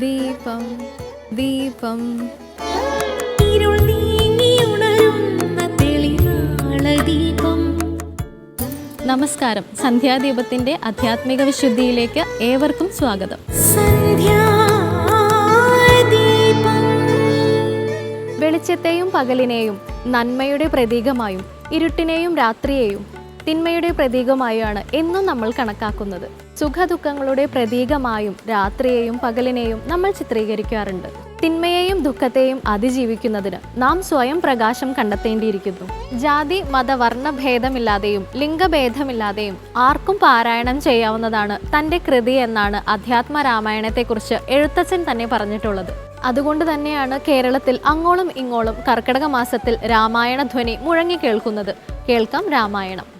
ദീപം ദീപം. ഇരുൾ നീങ്ങിയുണരുന്ന തെളിനാള ദീപം. നമസ്കാരം. സന്ധ്യാദീപത്തിന്റെ അധ്യാത്മിക വിശുദ്ധിയിലേക്ക് ഏവർക്കും സ്വാഗതം. വെളിച്ചത്തെയും പകലിനെയും നന്മയുടെ പ്രതീകമായും ഇരുട്ടിനെയും രാത്രിയെയും തിന്മയുടെ പ്രതീകമായാണ് എന്നും നമ്മൾ കണക്കാക്കുന്നത്. സുഖദുഃഖങ്ങളുടെ പ്രതീകമായും രാത്രിയെയും പകലിനെയും നമ്മൾ ചിത്രീകരിക്കാറുണ്ട്. തിന്മയെയും ദുഃഖത്തെയും അതിജീവിക്കുന്നതിന് നാം സ്വയം പ്രകാശം കണ്ടെത്തേണ്ടിയിരിക്കുന്നു. ജാതി മത വർണ ഭേദമില്ലാതെയും ലിംഗഭേദമില്ലാതെയും ആർക്കും പാരായണം ചെയ്യാവുന്നതാണ് തന്റെ കൃതി എന്നാണ് അധ്യാത്മ രാമായണത്തെക്കുറിച്ച് എഴുത്തച്ഛൻ തന്നെ പറഞ്ഞിട്ടുള്ളത്. അതുകൊണ്ട് തന്നെയാണ് കേരളത്തിൽ അങ്ങോളം ഇങ്ങോളം കർക്കിടക മാസത്തിൽ രാമായണ ധ്വനി മുഴങ്ങി കേൾക്കുന്നത്. കേൾക്കാം രാമായണം.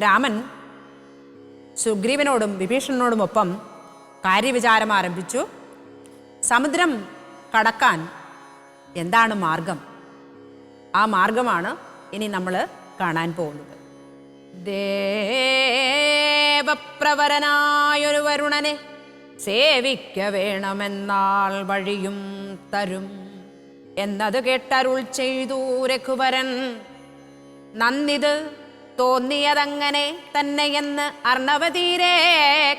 രാമൻ സുഗ്രീവനോടും വിഭീഷണനോടുമൊപ്പം കാര്യവിചാരം ആരംഭിച്ചു. സമുദ്രം കടക്കാൻ എന്താണ് മാർഗം? ആ മാർഗമാണ് ഇനി നമ്മൾ കാണാൻ പോകുന്നത്. ദേവപ്രവരനായൊരു വരുണനെ സേവിക്ക വേണമെന്നാൽ വഴിയും തരും എന്നത് കേട്ടരുൾ ചെയ്തു രഘുവരൻ. നന്ദിത് തോന്നിയതങ്ങനെ തന്നെയെന്ന് അർണവതീരെ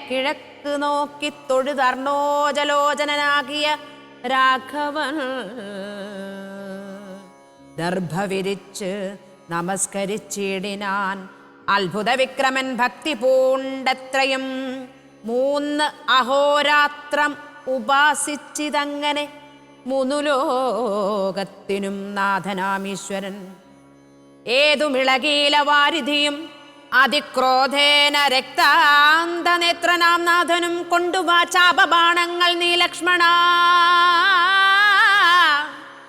കിഴക്ക് നോക്കി തൊഴുതർണോജലോചനാകിയ രാഘവൻ. ദർഭ വിരിച്ച് നമസ്കരിച്ചിടിനാൻ അത്ഭുത വിക്രമൻ ഭക്തി പൂണ്ടത്രയും മൂന്ന് അഹോരാത്രം ഉപാസിച്ചിതങ്ങനെ മൂന്നു ലോകത്തിനും നാഥനാമീശ്വരൻ ഏതുമിളകീല വാരിധിയും അതിക്രോധേന രക്താന്തനേത്രനാം നാഥനും കൊണ്ടുവാ ചാപബാണങ്ങൾ നീ ലക്ഷ്മണ.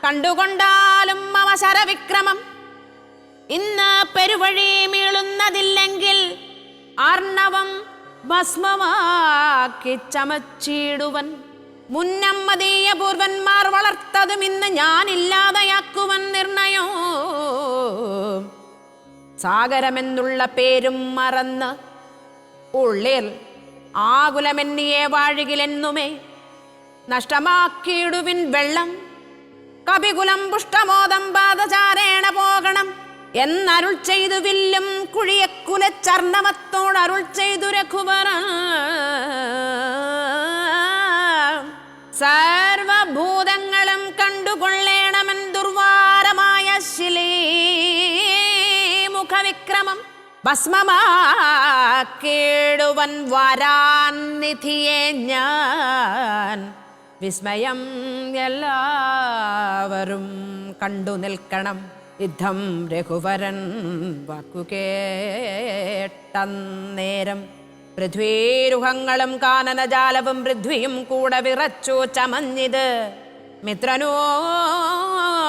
കണ്ടുകൊണ്ടാലും മമ ശരവിക്രമം. ഇന്ന് പെരുവഴി മീളുന്നതില്ലെങ്കിൽ ആർണവം ഭസ്മമാക്കി ചമച്ചിടുവൻ. മുന്നമ്മതീയ പൂർവന്മാർ വളർത്തതും ഇന്ന് ഞാനില്ലാതെയാക്കുവൻ നിർണയോ? സാഗരമെന്നുള്ള പേരും മറന്ന് ഉള്ളിൽ ആകുലമെന്നിയെ വാഴുകിലെന്നുമേ നഷ്ടമാക്കിയിടുവിൻ വെള്ളം. കപികുലം പുഷ്ടമോദം പാദചാരേണ പോകണം എന്നരുൾ ചെയ്തു വില്ലും കുഴിയക്കുല ചർണമത്തോടരുൾ ചെയ്തു രഘുവര. സർവഭൂതങ്ങളും കണ്ടുകൊള്ളേണമെൻ ദുർവാരമായ ശിലീ മുഖവിക്രമം ഭസ്മമാക്കേടുവൻ വരാൻ നിധിയെ ഞാൻ വിസ്മയം എല്ലാവരും കണ്ടു നിൽക്കണം. യുദ്ധം രഘുവരൻ വാക്കുകേട്ടന്നേരം പൃഥ്വീരുഹങ്ങളും കാനനജാലവും പൃഥ്വിയും കൂടെ വിറച്ചു ചമഞ്ഞിത്. മിത്രനോ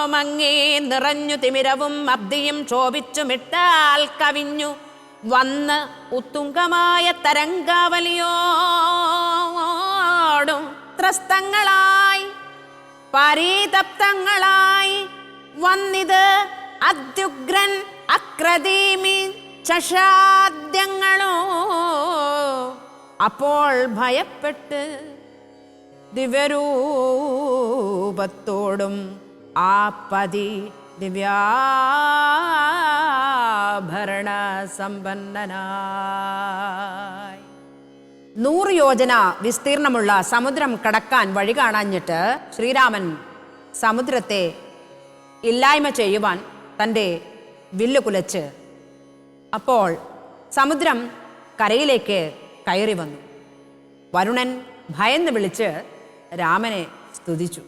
മങ്ങി നിറഞ്ഞു തിമിരവും അബ്ദിയും ക്ഷോഭിച്ചുമിട്ടാൽ കവിഞ്ഞു. വന്ന് ഉത്തുംഗമായ തരംഗാവലിയോടും ത്രസ്തങ്ങളായി പരീതപ്തങ്ങളായി വന്നിത് അത്യുഗ്രൻ അക്രദീമി ചഷാദ്യങ്ങളോ അപ്പോൾ ഭയപ്പെട്ട് ദിവ്യരൂപത്തോടും ആ പതി ദിവ്യാഭരണ സമ്പന്നനായി. നൂറ് യോജന വിസ്തീർണമുള്ള സമുദ്രം കടക്കാൻ വഴി കാണാഞ്ഞിട്ട് ശ്രീരാമൻ സമുദ്രത്തെ ഇല്ലായ്മ ചെയ്യുവാൻ തന്റെ വില്ല് കുലച്ച്. അപ്പോൾ സമുദ്രം കരയിലേക്ക് കയറി വന്നു. വരുണൻ ഭയന്ന് വിളിച്ച് രാമനെ സ്തുതിച്ചു.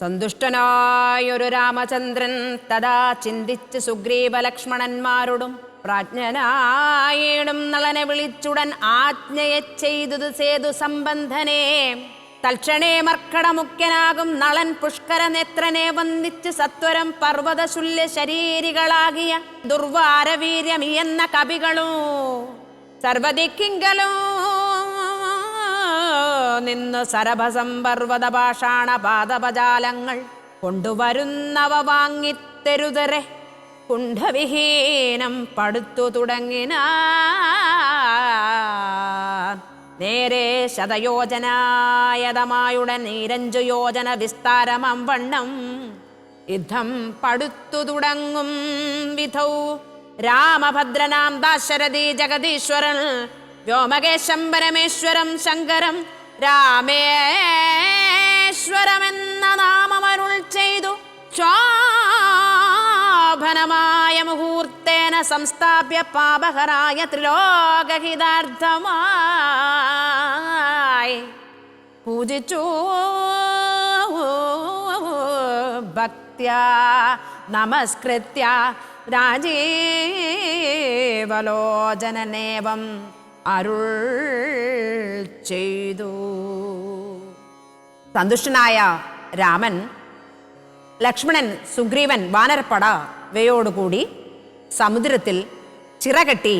സന്തുഷ്ടനായൊരു രാമചന്ദ്രൻ തഥാ ചിന്തിച്ച് സുഗ്രീവ ലക്ഷ്മണന്മാരോടും പ്രാജ്ഞനായിടും നളനെ വിളിച്ചുടൻ ആജ്ഞയെ ചെയ്തു സേതു സംബന്ധനെ. തൽക്ഷണേ മർക്കടമുഖ്യനാകും നളൻ പുഷ്കര നേത്രനെ വന്ദിച്ച് സത്വരം പർവതശുല്യ ശരീരികളാകിയ ദുർവാരവീര്യമിയെന്ന കവികളോ. സർവദിക്കിങ്കലോ നിന്ന് പർവത പാഷാണ പാദപജാലങ്ങൾ കൊണ്ടുവരുന്നവ വാങ്ങിത്തരുതരെ. കുണ്ഠവിഹീനം പടുത്തു തുടങ്ങിന. നേരെ ശതയോജനായതമായുടെ നീരഞ്ചു യോജന വിസ്താരമം വണ്ണം. യുദ്ധം പടുത്തു തുടങ്ങും വിധൗ. രാമഭദ്രനാം ദാശരഥി ജഗദീശ്വരൻ വ്യോമകേശം പരമേശ്വരം ശങ്കരം രാമേശ്വരമെന്ന നാമമരുൾ ചെയ്തു. ശോഭനമായ മുഹൂർത്തേന സംസ്ഥാപ്യ പാപഹരായ ത്രിലോകഹിതാർത്ഥമായി പൂജിച്ചു. ഭക്ത്യ നമസ്കൃത്യ രാജീവലോചനനേവം അരുൾ ചെയ്തു. സന്തുഷ്ടനായ രാമൻ ലക്ഷ്മണൻ സുഗ്രീവൻ വാനരപ്പട വയോടുകൂടി സമുദ്രത്തിൽ ചിറകെട്ടി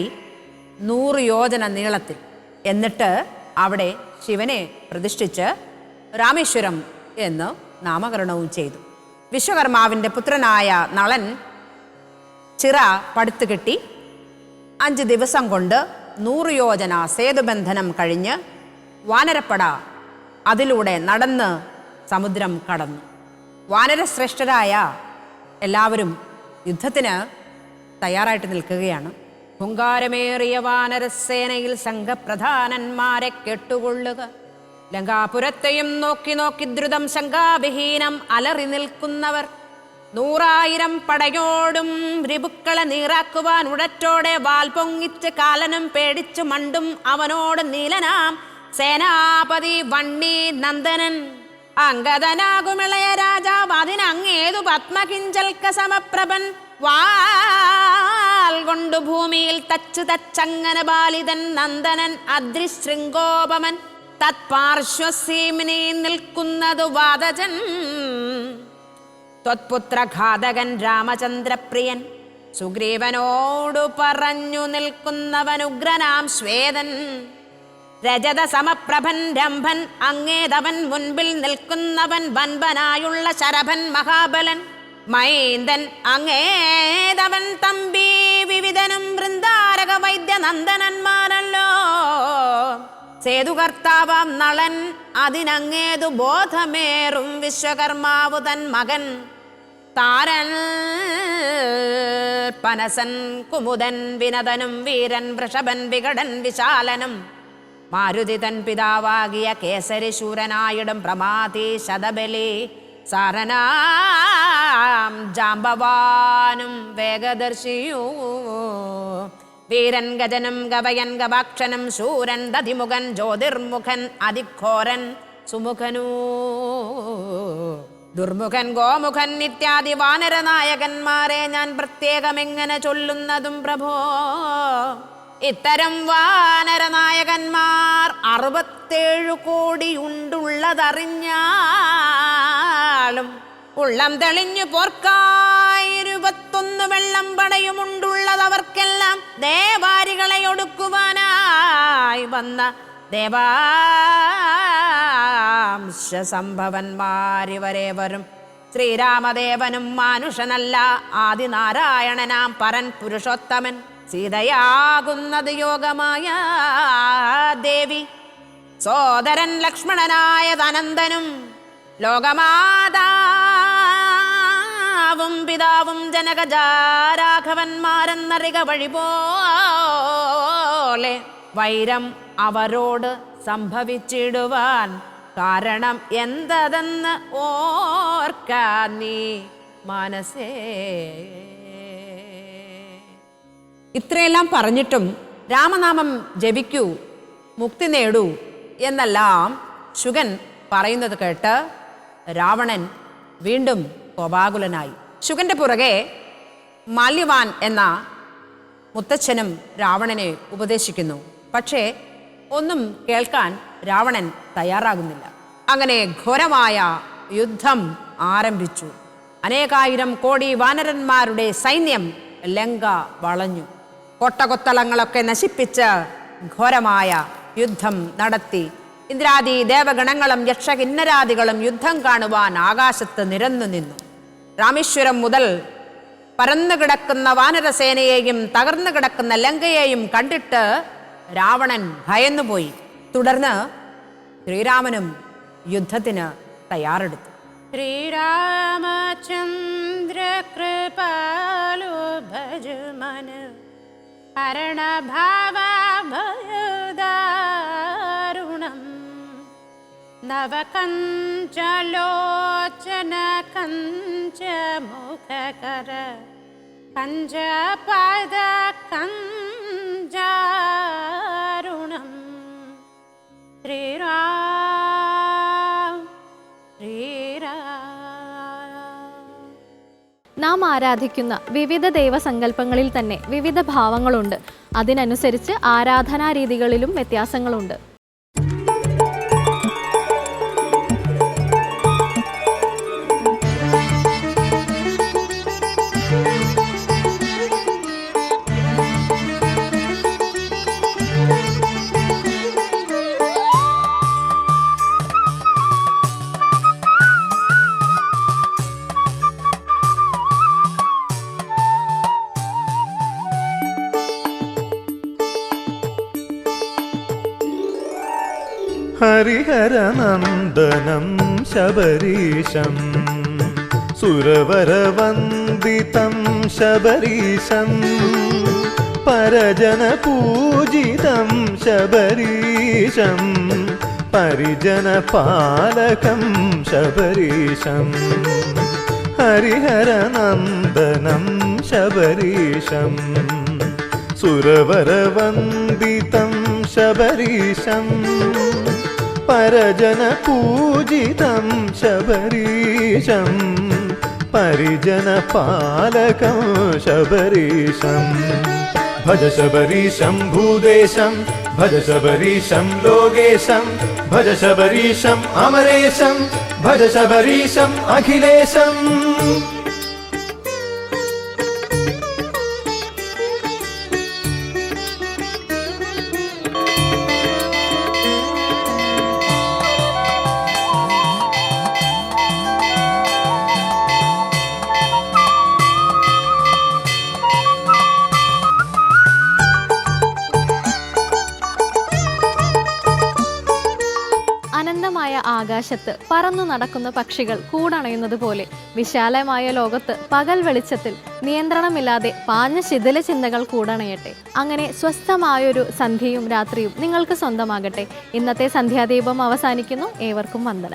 നൂറ് യോജന നീളത്തിൽ എന്നിട്ട് അവിടെ ശിവനെ പ്രതിഷ്ഠിച്ച് രാമേശ്വരം എന്ന് നാമകരണവും ചെയ്തു. വിശ്വകർമാവിന്റെ പുത്രനായ നളൻ ചിറ പടുത്തുകെട്ടി അഞ്ച് ദിവസം കൊണ്ട് നൂറ് യോജന സേതുബന്ധനം കഴിഞ്ഞ് വാനരപ്പട അതിലൂടെ നടന്ന് സമുദ്രം കടന്നു. വാനരശ്രേഷ്ഠരായ എല്ലാവരും യുദ്ധത്തിന് തയ്യാറായിട്ട് നിൽക്കുകയാണ്. ഹുങ്കാരമേറിയ വാനരസേനയിൽ സംഘപ്രധാനന്മാരെ കെട്ടുകൊള്ളുക. ലങ്കാപുരത്തെയും നോക്കി നോക്കി ദ്രുതം ശങ്കാവിഹീനം അലറി നിൽക്കുന്നവർ നൂറായിരം പടയോടും രിപുക്കളെ നീറാക്കുവാൻ ഉടറ്റോടെ വാൽ പൊങ്ങിച്ച് കാലനും പേടിച്ചു മണ്ടും അവനോട് നീലനാം സേനാപതി വണ്ണി നന്ദനൻ അങ്കദനാകുമിളയ രാജാവ് അതിനങ്ങേതു പത്മകിഞ്ചൽക്ക സമപ്രഭൻ വാൽ കൊണ്ടു ഭൂമിയിൽ തച്ചു തച്ചങ്ങന ബാലിതൻ നന്ദനൻ അദ്രിശൃംഗോപമൻ തത്പാർശ്വസീമിനി നിൽക്കുന്നതു വാദജൻ ത്വത്പുത്രഘാതകൻ രാമചന്ദ്രപ്രിയൻ സുഗ്രീവനോടു പറഞ്ഞു നിൽക്കുന്നവനുഗ്രനാം ശ്വേതൻ. രജത സമപ്രഭൻ രംഭൻ അങ്ങേതവൻ മുൻപിൽ നിൽക്കുന്നവൻ വൻപനായുള്ള ശരഭൻ മഹാബലൻ. മൈന്ദൻ അങ്ങേതവൻ തമ്പി വിവിധനും വൃന്ദാരക വൈദ്യ നന്ദനന്മാരല്ലോ സേതുകർത്താവാം നളൻ അതിനങ്ങേതു ബോധമേറും വിശ്വകർമാവു തൻ മകൻ. താരൻ. പനസൻ കുമുദൻ വിനതനും വീരൻ വൃഷഭൻ വികടൻ വിശാലനും. മാരുതി തൻ പിതാവാകിയ കേസരി ശൂരനായിടും പ്രമാതി ശതബലി. സാരനാം ജാമ്പവാനും വേഗദർശിയൂ. വീരൻ ഗജനും ഗവയൻ ഗവാക്ഷനും ശൂരൻ ദതിമുഖൻ ജ്യോതിർമുഖൻ അതിഘോരൻ സുമുഖനൂ. ദുർമുഖൻ ഗോമുഖൻ നിത്യാദി വാനരനായകന്മാരെ ഞാൻ പ്രത്യേകം എങ്ങനെ ചൊല്ലുന്നതും പ്രഭോ? ഇത്തരം വാനരനായകന്മാർ അറുപത്തേഴു കോടി ഉണ്ടുള്ളതറിഞ്ഞാളും ഉള്ളം തെളിഞ്ഞു പോർക്കായിരുപത്തൊന്ന് വെള്ളം പടയുമുണ്ടുള്ളതവർക്കെല്ലാം ദേവാരികളെ ഒടുക്കുവാനായി വന്ന ദേവാംശ സംഭവന്മാരിവരെ വരും ശ്രീരാമദേവനും മാനുഷനല്ല. ആദിനാരായണനാം പരൻ പുരുഷോത്തമൻ. സീതയാകുന്നത് യോഗമായ ദേവി. സോദരൻ ലക്ഷ്മണനായ അനന്തനും ലോകമാതാവും പിതാവും ജനകജാരാഘവന്മാരെന്നറിക വഴി പോലെ വൈരം അവരോട് സംഭവിച്ചിടുവാൻ കാരണം എന്തതെന്ന് ഓർക്കാ നീ മനസ്സേ. ഇത്രയെല്ലാം പറഞ്ഞിട്ടും രാമനാമം ജപിക്കൂ മുക്തി നേടൂ എന്നെല്ലാം ശുഗൻ പറയുന്നത് കേട്ട് രാവണൻ വീണ്ടും കോപാകുലനായി. ശുഗന്റെ പുറകെ മാല്യവാൻ എന്ന മുത്തച്ഛനും രാവണനെ ഉപദേശിക്കുന്നു. പക്ഷേ ഒന്നും കേൾക്കാൻ രാവണൻ തയ്യാറാകുന്നില്ല. അങ്ങനെ ഘോരമായ യുദ്ധം ആരംഭിച്ചു. അനേകായിരം കോടി വാനരന്മാരുടെ സൈന്യം ലങ്ക വളഞ്ഞു. കൊട്ടകൊത്തളങ്ങളൊക്കെ നശിപ്പിച്ച് ഘോരമായ യുദ്ധം നടത്തി. ഇന്ദ്രാദി ദേവഗണങ്ങളും യക്ഷകിന്നരാദികളും യുദ്ധം കാണുവാൻ ആകാശത്ത് നിരന്നു നിന്നു. രാമേശ്വരം മുതൽ പരന്നു കിടക്കുന്ന വാനരസേനയെയും തകർന്നു കിടക്കുന്ന ലങ്കയെയും കണ്ടിട്ട് രാവണൻ ഭയന്നുപോയി. തുടർന്ന് ശ്രീരാമനും യുദ്ധത്തിന് തയ്യാറെടുത്തു. ശ്രീരാമചന്ദ്ര കൃപാലു ഭജമന ഹരണഭാവഭയദാരുണം. നവകഞ്ചലോചന കഞ്ച മുഖകര കഞ്ചപാദ കഞ്ചാരുണം ശ്രീരാം നാം ആരാധിക്കുന്ന വിവിധ ദൈവസങ്കല്പങ്ങളിൽ തന്നെ വിവിധ ഭാവങ്ങളുണ്ട്. അതിനനുസരിച്ച് ആരാധനാ രീതികളിലും വ്യത്യാസങ്ങളുണ്ട്. ഹരിഹരനന്ദനം ശബരീശം. സുരവരവന്ദിതം ശബരീശം. പരജനപൂജിതം ശബരീശം. പരിജനപാലകം ശബരീശം. ഹരിഹരനന്ദനം ശബരീശം. സുരവരവന്ദിതം ശബരീശം. परजनपूजितं शबरीशम् परिजनपालकं शबरीशम् भज शबरीशं भूदेशं भज शबरीशं लोकेशं। भज शबरीशम् अमरेशं भज शबरीशम् अखिलेशम् ആകാശത്ത് പറന്നു നടക്കുന്ന പക്ഷികൾ കൂടണയുന്നത് പോലെ വിശാലമായ ലോകത്ത് പകൽ വെളിച്ചത്തിൽ നിയന്ത്രണമില്ലാതെ പാഞ്ഞ ശിഥില ചിന്തകൾ കൂടണയട്ടെ. അങ്ങനെ സ്വസ്ഥമായൊരു സന്ധ്യയും രാത്രിയും നിങ്ങൾക്ക് സ്വന്തമാകട്ടെ. ഇന്നത്തെ സന്ധ്യാദീപം അവസാനിക്കുന്നു. ഏവർക്കും വന്ദനം.